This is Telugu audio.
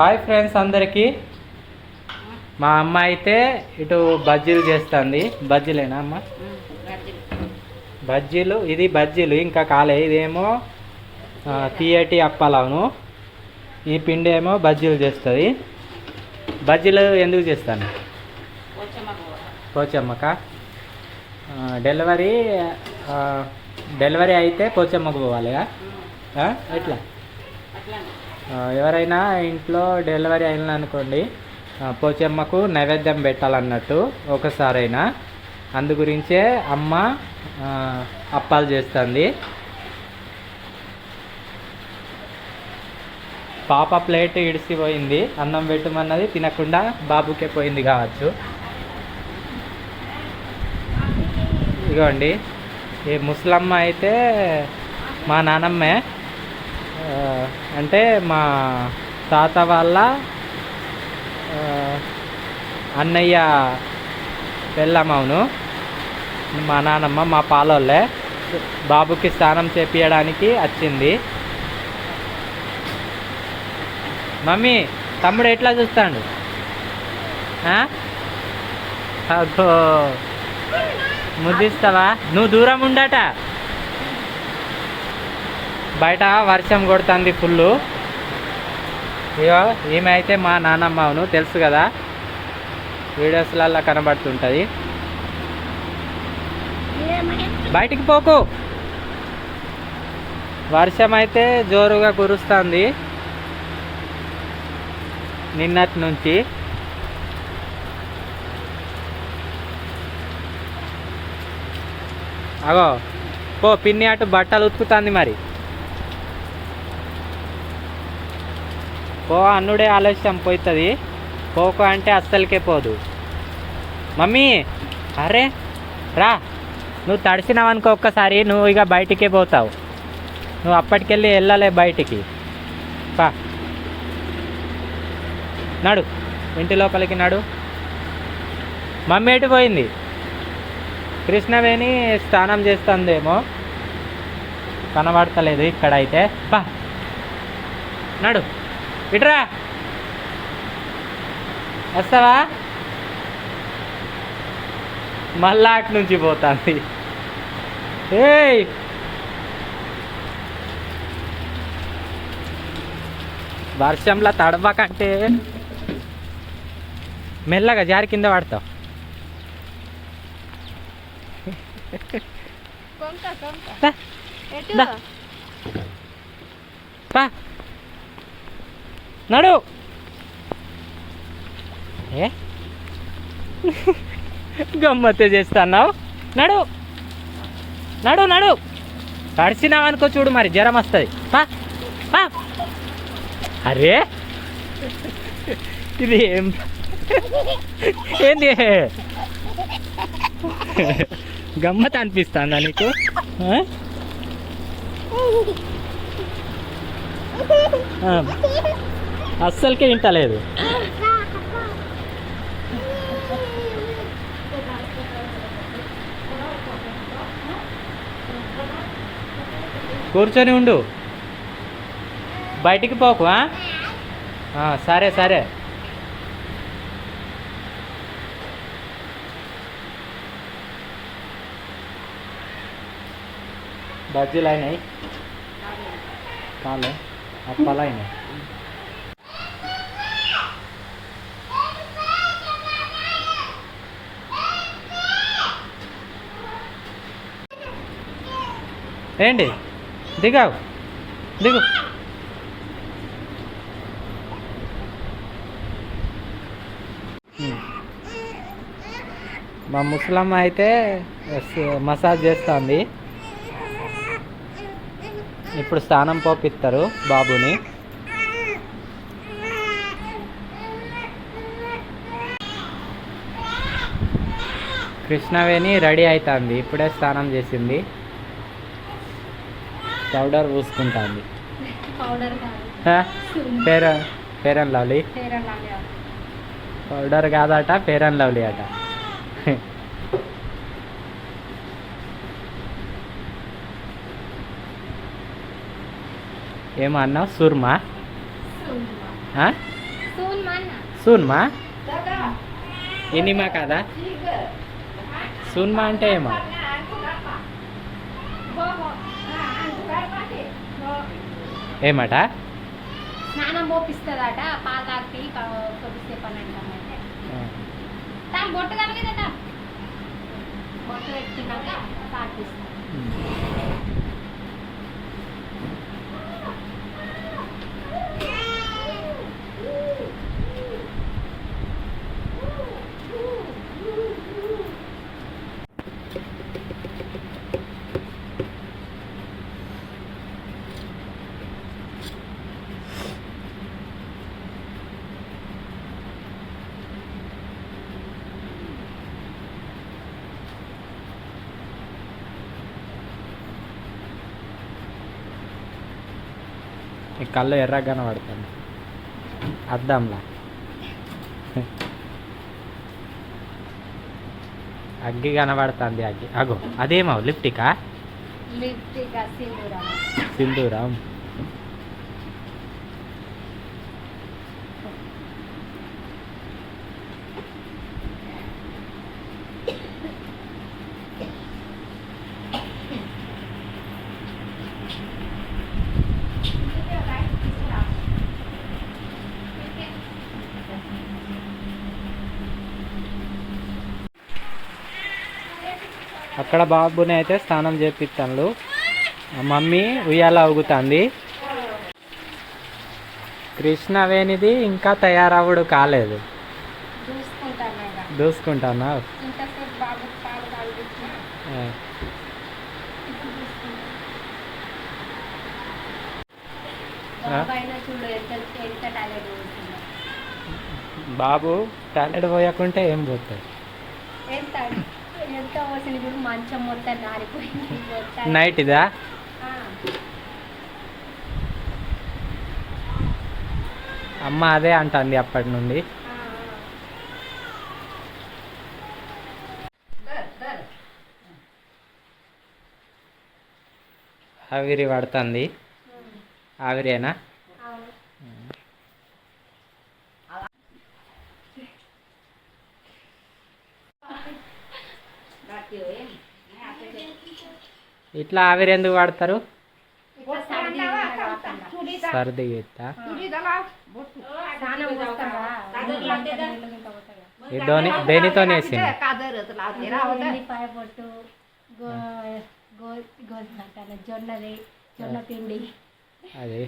హాయ్ ఫ్రెండ్స్ అందరికీ. మా అమ్మ అయితే ఇటు బజ్జీలు చేస్తుంది. బజ్జీలేనా అమ్మ? బజ్జీలు ఇది బజ్జీలు ఇంకా కాలే. ఇదేమో తీయటి అప్పాలవును. ఈ పిండి ఏమో బజ్జీలు చేస్తుంది. బజ్జీలు ఎందుకు చేస్తాను? పోచమ్మక? డెలివరీ డెలివరీ అయితే పోచమ్మకు పోవాలి ఎట్లా? ఎవరైనా ఇంట్లో డెలివరీ అయిన అనుకోండి పోచమ్మకు నైవేద్యం పెట్టాలన్నట్టు ఒకసారైనా. అందు గురించే అమ్మ అప్పాలు చేస్తుంది. పాప ప్లేట్ ఇడిసిపోయింది అన్నం పెట్టమన్నది తినకుండా బాబుకే పోయింది కావచ్చు. ఇగోండి ఈ ముసలమ్మ అయితే మా నానమ్మే అంటే మా తాత వాళ్ళ అన్నయ్య పెళ్ళమ్మను మా నానమ్మ మా పాలోళ్ళే. బాబుకి స్నానం చేపించడానికి వచ్చింది. మమ్మీ తమ్ముడు ఎట్లా చూస్తాడు? అగో ముద్దిస్తావా? నువ్వు దూరం ఉండట. బయట వర్షం కొడుతుంది ఫుల్ ఇగో ఈమె అయితే మా నాన్నమ్మ అవును తెలుసు కదా? వీడియోస్లలో కనబడుతుంటుంది. బయటికి పోకు. వర్షం అయితే జోరుగా కురుస్తుంది. నిన్నటి నుంచి. అగో పో పిన్ని అటు బట్టలు ఉతుకుతుంది మరి. పో అన్నుడే ఆలస్యం పోతుంది పోకో అంటే అస్సలకే పోదు. మమ్మీ అరే రా. నువ్వు తడిసినావు అనుకో ఒక్కసారి నువ్వు ఇక బయటికే పోతావు. నువ్వు అప్పటికెళ్ళి వెళ్ళలే బయటికి. పా. నడు ఇంటి లోపలికి నడు. మమ్మీ ఎటు పోయింది? కృష్ణవేణి స్నానం చేస్తుందేమో. కనబడతలేదు ఇక్కడ అయితే పా. నడు. ఇట్రా. వస్తావా? మళ్ళా అటు నుంచి పోతుంది. ఏయ్! వర్షంలో తడవకంటే మెల్లగా జారి కింద పడతావు. పా. నడు. ఏ? గమ్మత్తు చేస్తున్నావు? నడు. నడు నడు. తడిసినావు అనుకో చూడు మరి జ్వరం వస్తుంది. పా పా. అరే. ఇది ఏం? ఏంది? గమ్మత్ అనిపిస్తుందా నీకు? ఆ? అస్సలకే వింటలేదు కూర్చొని ఉండు. బయటికి పోకు సరే సరే. బజ్జీలు అయినాయి. కాలే అప్పాలు అయినాయి ఏంటి? దిగావు. దిగు. మా ముసలమ్మ అయితే మసాజ్ చేస్తుంది. ఇప్పుడు స్నానం పోపిస్తారు బాబుని. కృష్ణవేణి రెడీ అవుతుంది ఇప్పుడే స్నానం చేసింది. పౌడర్ పూసుకుంటుంది. అండ్ లవ్లీ పౌడర్ కాదట అండ్ లవ్లీ అట ఏమో అన్నావు సుర్మా? సూన్మా ఎనిమా కాదా? సూన్మా అంటే ఏమో? ఏమాట? స్నానం పోపిస్తుందట పాలు తాగి కొద్దిసేపు అని అంటామంటే తాను బొట్టు కలిగేదట బొట్టు పెట్టినాక ఈ కళ్ళు ఎర్రగా కనబడుతుంది అద్దంలా. అగ్గి కనబడుతుంది అగ్గి. అగో అదేమో లిప్టికా? లిప్టిక్ సింధూరం. అక్కడ బాబుని అయితే స్నానం చేపిస్తాను మమ్మీ ఉయ్యాల ఊగుతుంది కృష్ణవేణిది ఇంకా తయారవుడు కాలేదు. దూసుకుంటానా? బాబు టాయిలెట్ పోయకుంటే ఏం పోతుంది ఎంత మంచం మొత్తం నారిపోయింది. నైట్ ఇదా. అమ్మ అదే అంటుంది అప్పటి నుండి. ఆవిరి పడుతుంది. ఆవిరేనా? ఇట్లా ఆవిరి ఎందుకు వాడతారు? ఇట్లా సర్ది దేనితో వేసింది. జొన్నది జొన్న పిండి. అది.